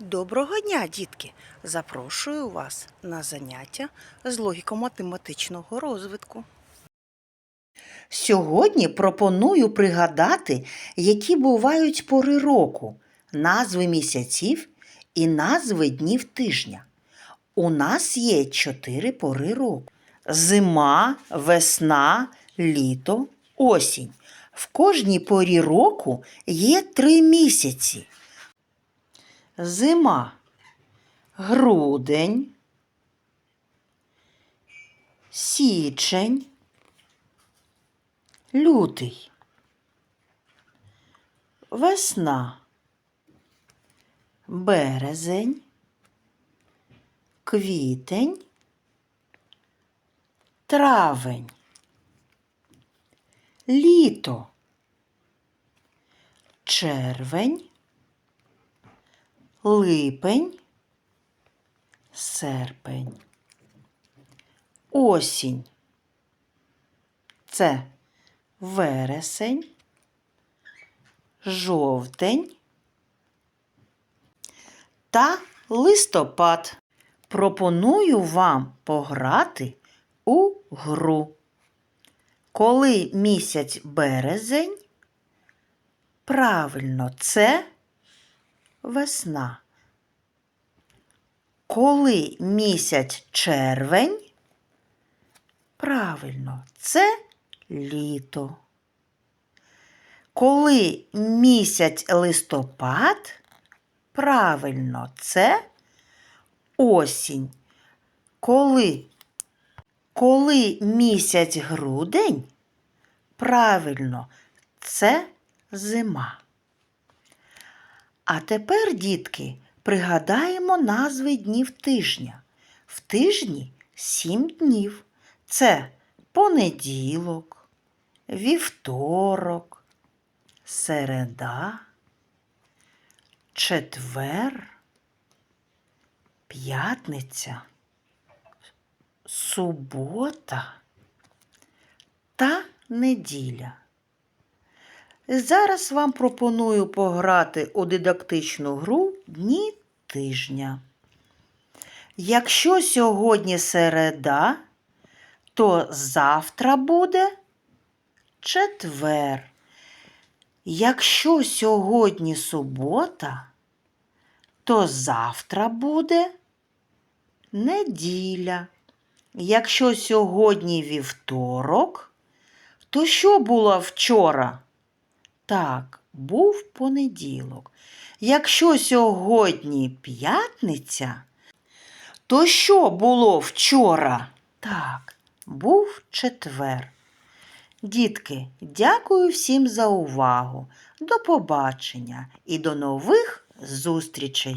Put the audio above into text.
Доброго дня, дітки! Запрошую вас на заняття з логіко-математичного розвитку. Сьогодні пропоную пригадати, які бувають пори року, назви місяців і назви днів тижня. У нас є чотири пори року: зима, весна, літо, осінь. В кожній порі року є три місяці. Зима, грудень, січень, лютий, весна, березень, квітень, травень, літо, червень липень, серпень, осінь. Це вересень, жовтень та листопад. Пропоную вам пограти у гру. Коли місяць березень, правильно, це весна. Коли місяць червень, правильно, це літо. Коли місяць листопад, правильно, це осінь. Коли, коли місяць грудень, правильно, це зима. А тепер, дітки, пригадаємо назви днів тижня. В тижні сім днів. Це понеділок, вівторок, середа, четвер, п'ятниця, субота та неділя. Зараз вам пропоную пограти у дидактичну гру Дні тижня. Якщо сьогодні середа, то завтра буде четвер. Якщо сьогодні субота, то завтра буде неділя. Якщо сьогодні вівторок, то що було вчора? Так, був понеділок. Якщо сьогодні п'ятниця, то що було вчора? Так, був четвер. Дітки, дякую всім за увагу. До побачення і до нових зустрічей!